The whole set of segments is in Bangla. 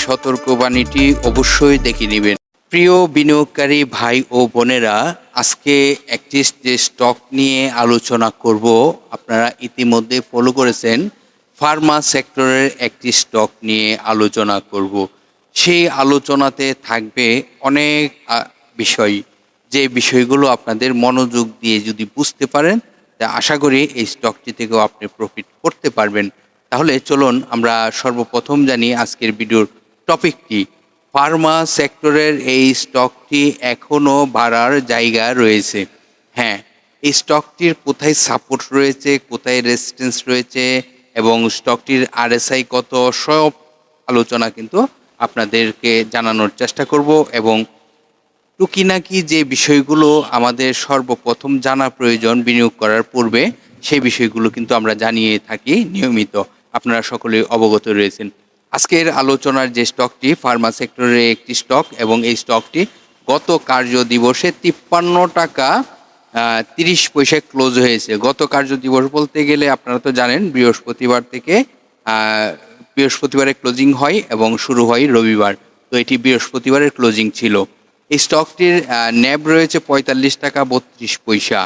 সতর্কবাণীটি অবশ্যই দেখে নেবেন। প্রিয় বিনিয়োগকারী ভাই ও বোনেরা, আজকে একটি স্টক নিয়ে আলোচনা করব। আপনারা ইতিমধ্যে ফলো করেছেন, ফার্মা সেক্টরের একটি স্টক নিয়ে আলোচনা করব। সেই আলোচনাতে থাকবে অনেক বিষয়। যে বিষয়গুলো আপনাদের মনোযোগ দিয়ে যদি বুঝতে পারেন, তা আশা করি এই স্টকটি থেকেও আপনি প্রফিট করতে পারবেন। তাহলে চলুন আমরা সর্বপ্রথম জানি আজকের ভিডিওর টপিকটি ফার্মা সেক্টরের এই স্টকটি এখনও বাড়ার জায়গা রয়েছে। হ্যাঁ এই স্টকটির কোথায় সাপোর্ট রয়েছে, কোথায় রেজিস্ট্যান্স রয়েছে এবং স্টকটির আরএসআই কত, সব আলোচনা কিন্তু আপনাদেরকে জানানোর চেষ্টা করব এবং টুকিনাকি যে বিষয়গুলো আমাদের সর্বপ্রথম জানা প্রয়োজন বিনিয়োগ করার পূর্বে, সেই বিষয়গুলো কিন্তু আমরা জানিয়ে থাকি নিয়মিত। আপনারা সকলে অবগত রয়েছেন। আজকের আলোচনার যে স্টকটি ফার্মা সেক্টরের একটি স্টক এবং এই স্টকটি গত কার্য দিবসে তিপ্পান্ন টাকা তিরিশ পয়সায় ক্লোজ হয়েছে। গত কার্য দিবস বলতে গেলে আপনারা তো জানেন, বৃহস্পতিবার থেকে বৃহস্পতিবারে ক্লোজিং হয় এবং শুরু হয় রবিবার। তো এটি বৃহস্পতিবারের ক্লোজিং ছিল। এই স্টকটির ন্যাব রয়েছে পঁয়তাল্লিশ টাকা বত্রিশ পয়সা।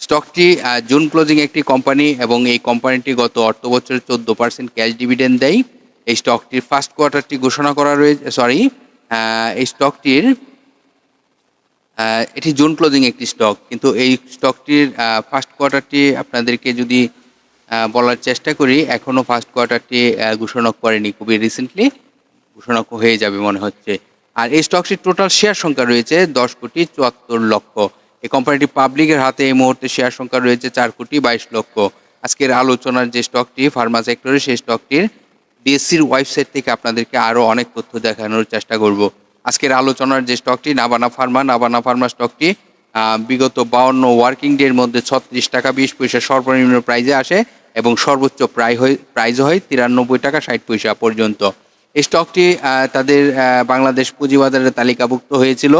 স্টকটি জুন ক্লোজিং একটি কোম্পানি এবং এই কোম্পানিটি গত অর্থ বছরে চোদ্দ পার্সেন্ট ক্যাশ ডিভিডেন্ড দেয়। এই স্টকটির ফার্স্ট কোয়ার্টারটি ঘোষণা করা রয়েছে সরি এই স্টকটির এটি জুন ক্লোজিং একটি স্টক কিন্তু এই স্টকটির ফার্স্ট কোয়ার্টারটি আপনাদেরকে যদি বলার চেষ্টা করি এখনও ফার্স্ট কোয়ার্টারটি ঘোষণা করেনি, খুবই রিসেন্টলি ঘোষণা হয়ে যাবে মনে হচ্ছে। আর এই স্টকটির টোটাল শেয়ার সংখ্যা রয়েছে দশ কোটি চুয়াত্তর লক্ষ। এই কোম্পানিটি পাবলিকের হাতে এই মুহূর্তে শেয়ার সংখ্যা রয়েছে চার কোটি বাইশ লক্ষ। আজকের আলোচনার যে স্টকটি ফার্মা সেক্টরে সেই স্টকটির বিএসসির ওয়েবসাইট থেকে আপনাদেরকে আরও অনেক তথ্য দেখানোর চেষ্টা করব। আজকের আলোচনার যে স্টকটি, নাবানা ফার্মা নাবানা ফার্মা স্টকটি বিগত বাউন্ন ওয়ার্কিং ডের মধ্যে ছত্রিশ টাকা বিশ পয়সা সর্বনিম্ন প্রাইজে আসে এবং সর্বোচ্চ প্রায় হয়, প্রাইজ হয় তিরানব্বই টাকা ষাট পয়সা পর্যন্ত। এই স্টকটি তাদের বাংলাদেশ পুঁজিবাজারে তালিকাভুক্ত হয়েছিল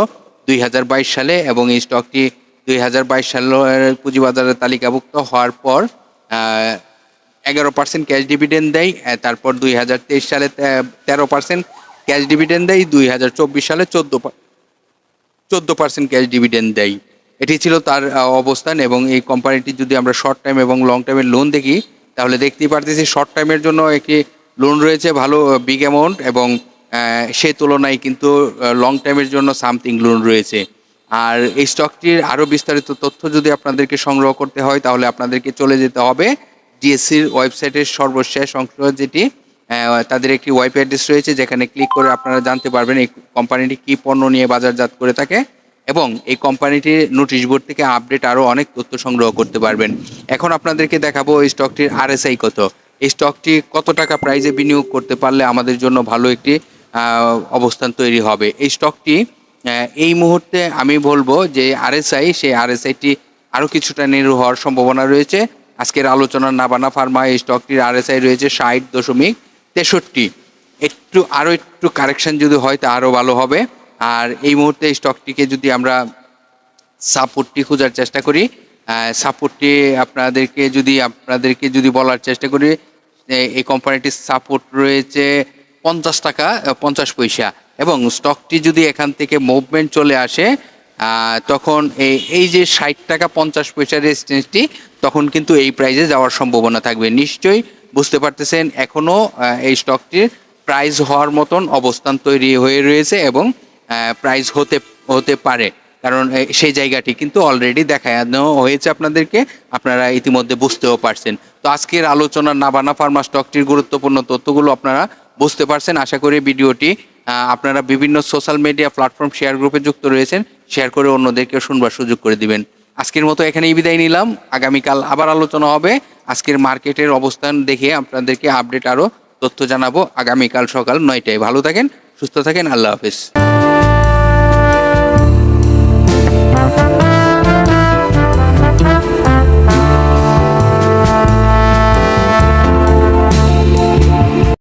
দুই হাজার বাইশ সালে এবং এই স্টকটি দুই হাজার বাইশ সালের পুঁজিবাজারে তালিকাভুক্ত হওয়ার পর এগারো পার্সেন্ট ক্যাশ ডিভিডেন্ড দেয় তারপর দুই হাজার তেইশ সালে তেরো পার্সেন্ট ক্যাশ ডিভিডেন্ড দেয়, দুই হাজার চব্বিশ সালে চোদ্দ চোদ্দ পার্সেন্ট ক্যাশ ডিভিডেন্ড দেয়। এটি ছিল তার অবস্থান এবং এই কোম্পানিটি যদি আমরা শর্ট টাইম এবং লং টাইমের লোন দেখি, তাহলে দেখতেই পারতেছি শর্ট টাইমের জন্য একটি লোন রয়েছে, ভালো বিগ অ্যামাউন্ট এবং সে তুলনায় কিন্তু লং টাইমের জন্য সামথিং লোন রয়েছে। আর এই স্টকটির আরও বিস্তারিত তথ্য যদি আপনাদেরকে সংগ্রহ করতে হয়, তাহলে আপনাদেরকে চলে যেতে হবে। ডিএসসির ওয়েবসাইটের সর্বশেষ অংশ যেটি তাদের একটি ওয়েব অ্যাড্রেস রয়েছে যেখানে ক্লিক করে আপনারা জানতে পারবেন এই কোম্পানিটি কী পণ্য নিয়ে বাজারজাত করে থাকে এবং এই কোম্পানিটির নোটিশ বোর্ড থেকে আপডেট আরও অনেক তথ্য সংগ্রহ করতে পারবেন। এখন আপনাদেরকে দেখাবো এই স্টকটির আরএসআই কত। এই স্টকটি কত টাকা প্রাইজে বিনিয়োগ করতে পারলে আমাদের জন্য ভালো একটি অবস্থান তৈরি হবে। এই স্টকটি এই মুহূর্তে আমি বলব যে আরএসআই সেই আরএসআইটি আরও কিছুটা নিরু হওয়ার সম্ভাবনা রয়েছে। আজকের আলোচনার নাবানা ফার্মা এই স্টকটির আরএসআই রয়েছে ষাট দশমিক তেষট্টি। একটু আরও একটু কারেকশন যদি হয়, তা আরও ভালো হবে। আর এই মুহূর্তে স্টকটিকে যদি আমরা সাপোর্টটি খোঁজার চেষ্টা করি সাপোর্টটি আপনাদেরকে যদি আপনাদেরকে যদি বলার চেষ্টা করি এই কোম্পানিটির সাপোর্ট রয়েছে পঞ্চাশ টাকা, পঞ্চাশ পয়সা। এবং স্টকটি যদি এখান থেকে মুভমেন্ট চলে আসে তখন এই এই যে ষাট টাকা পঞ্চাশ পয়সার রেজিস্ট্যান্সটি তখন কিন্তু এই প্রাইজে যাওয়ার সম্ভাবনা থাকবে। নিশ্চয়ই বুঝতে পারতেছেন এখনও এই স্টকটির প্রাইজ হওয়ার মতন অবস্থান তৈরি হয়ে রয়েছে এবং প্রাইজ হতে হতে পারে। কারণ সেই জায়গাটি কিন্তু অলরেডি দেখানো হয়েছে আপনাদেরকে, আপনারা ইতিমধ্যে বুঝতেও পারছেন। তো আজকের আলোচনার নাবানা ফার্মা স্টকটির গুরুত্বপূর্ণ তথ্যগুলো আপনারা বুঝতে পারছেন। আশা করি ভিডিওটি আপনারা বিভিন্ন সোশ্যাল মিডিয়া প্ল্যাটফর্ম শেয়ার গ্রুপে যুক্ত রয়েছেন। শেয়ার করে অন্যদেরকে শুনবার সুযোগ করে দিবেন। আজকের মতো এখানেই বিদায় নিলাম। আগামীকাল আবার আলোচনা হবে। আজকের মার্কেটের অবস্থান দেখে আপনাদেরকে আপডেট আরও তথ্য জানাব আগামীকাল সকাল নয়টায়। ভালো থাকেন, সুস্থ থাকেন, আল্লাহ হাফেজ।